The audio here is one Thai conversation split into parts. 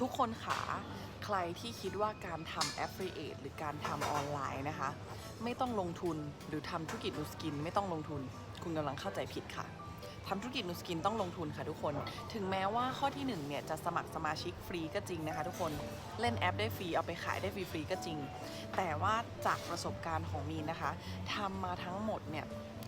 ทุกคนขาใครที่คิดว่าการทำ affiliate หรือการทำออนไลน์นะคะ ไม่ต้องลงทุนหรือทำธุรกิจนูสกิน ไม่ต้องลงทุน คุณกำลังเข้าใจผิดค่ะทำธุรกิจนูสกินต้องลงทุนค่ะทุกคน ถึงแม้ว่าข้อที่หนึ่งเนี่ยจะสมัครสมาชิกฟรีก็จริงนะคะทุกคนเล่นแอปได้ฟรีเอาไปขายได้ฟรีๆก็จริง แต่ว่าจากประสบการณ์ของมีนนะคะทำมาทั้งหมดเนี่ย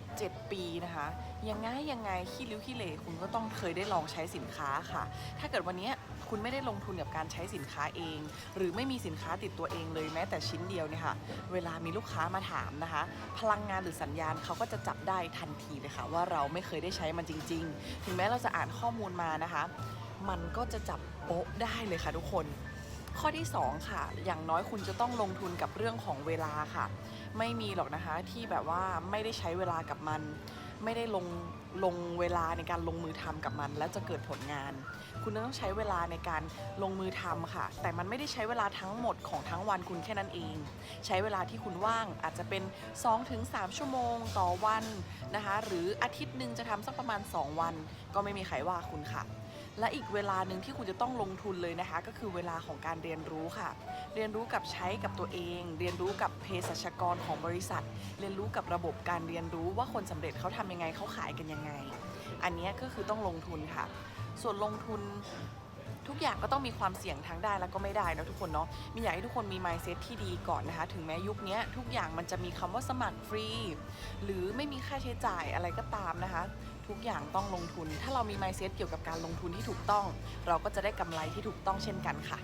7 ปีนะคะยังไงยังไงขี้ริ้วขี้เหร่คุณก็ต้องเคยได้ลองใช้สินค้าค่ะ ถ้าเกิดวันนี้ คุณไม่ได้ลงทุนกับการใช้สินค้าเอง หรือไม่มีสินค้าติดตัวเองเลยแม้แต่ชิ้นเดียวเนี่ยค่ะ เวลามีลูกค้ามาถามนะคะ พลังงานหรือสัญญาณเขาก็จะจับได้ทันทีเลยค่ะ ว่าเราไม่เคยได้ใช้มันจริง ๆ ถึงแม้เราจะอ่านข้อมูลมานะคะ มันก็จะจับโป๊ะได้เลยค่ะทุกคนข้อที่ 2 ค่ะ อย่างน้อยคุณจะต้องลงทุนกับเรื่องของเวลาค่ะ ไม่มีหรอกนะคะที่แบบว่าไม่ได้ใช้เวลากับมัน ไม่ได้ลงลงเวลาในการลงมือทำกับมัน แล้วจะเกิดผลงาน คุณต้องใช้เวลาในการลงมือทำค่ะ แต่มันไม่ได้ใช้เวลาทั้งหมดของทั้งวันคุณแค่นั้นเอง ใช้เวลาที่คุณว่างอาจจะเป็น 2-3 ชั่วโมงต่อวันนะคะ หรืออาทิตย์หนึ่งจะทำสักประมาณ 2 วัน ก็ไม่มีใครว่าคุณค่ะ และอีกเวลาหนึ่งที่คุณจะต้องลงทุนเลยนะคะ ก็คือเวลาของการเรียนรู้ค่ะ เรียนรู้กับใช้กับตัวเอง เรียนรู้กับเภสัชกรของบริษัท เรียนรู้กับระบบการเรียนรู้ว่าคนสำเร็จเขาทำยังไงเขาขายกันยังไง อันนี้ก็คือต้องลงทุนค่ะ ส่วนลงทุนทุกอย่างก็ต้องมีความเสี่ยงทางได้แล้วก็ไม่ได้นะทุกคนเนาะ มีอยากให้ทุกคนมี mindset ที่ดีก่อนนะคะ ถึงแม้ยุคนี้ทุกอย่างมันจะมีคำว่าสมัครฟรี หรือไม่มีค่าใช้จ่ายอะไรก็ตามนะคะ ทุกอย่างต้องลงทุน ถ้าเรามี mindset เกี่ยวกับการลงทุนที่ถูกต้อง เราก็จะได้กำไรที่ถูกต้องเช่นกันค่ะ